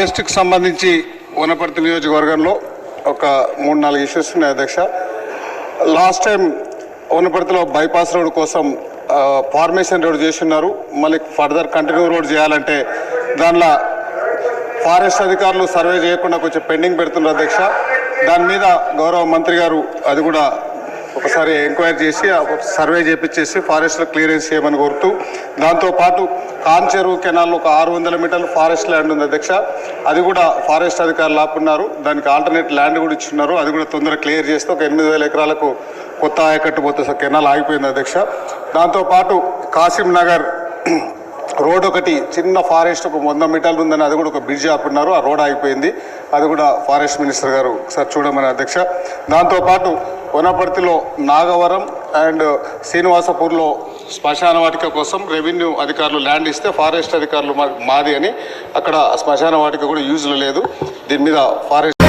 టెస్ట్కి సంబంధించి వనపర్తి నియోజకవర్గంలో ఒక మూడు నాలుగు ఇష్యూస్ ఉన్నాయి అధ్యక్ష. లాస్ట్ టైం వనపర్తిలో బైపాస్ రోడ్ కోసం ఫార్మేషన్ రోడ్ చేసి ఉన్నారు మళ్ళీ ఫర్దర్ కంటిన్యూ రోడ్ చేయాలంటే దానిలో ఫారెస్ట్ అధికారులు సర్వే చేయకుండా కొంచెం పెండింగ్ పెడుతున్నారు అధ్యక్ష. దాని మీద గౌరవ మంత్రి గారు అది కూడా ఒకసారి ఎంక్వైరీ చేసి సర్వే చేపించేసి ఫారెస్ట్లో క్లియరెన్స్ చేయమని కోరుతూ దాంతోపాటు కాంచెరువు కెనాల్ ఒక ఆరు వందల మీటర్లు ఫారెస్ట్ ల్యాండ్ ఉంది అధ్యక్ష. అది కూడా ఫారెస్ట్ అధికారులు ఆపున్నారు దానికి ఆల్టర్నేట్ ల్యాండ్ కూడా ఇచ్చున్నారు. అది కూడా తొందరగా క్లియర్ చేస్తే ఒక ఎనిమిది వేల ఎకరాలకు కొత్త ఆయకట్టు పోతే సార్ కెనాల్ ఆగిపోయింది అధ్యక్ష. దాంతోపాటు కాసిం నగర్ రోడ్ ఒకటి చిన్న ఫారెస్ట్ ఒక వంద మీటర్లు ఉందని అది కూడా ఒక బ్రిడ్జ్ ఆపున్నారు. ఆ రోడ్ ఆగిపోయింది. అది కూడా ఫారెస్ట్ మినిస్టర్ గారు ఒకసారి చూడమని అధ్యక్ష. దాంతోపాటు వనపర్తిలో నాగవరం అండ్ శ్రీనివాసపూర్లో శ్మశాన వాటిక కోసం రెవెన్యూ అధికారులు ల్యాండ్ ఇస్తే ఫారెస్ట్ అధికారులు మా- మాది అని అక్కడ శ్మశాన వాటిక కూడా యూజ్లో లేదు. దీని మీద ఫారెస్ట్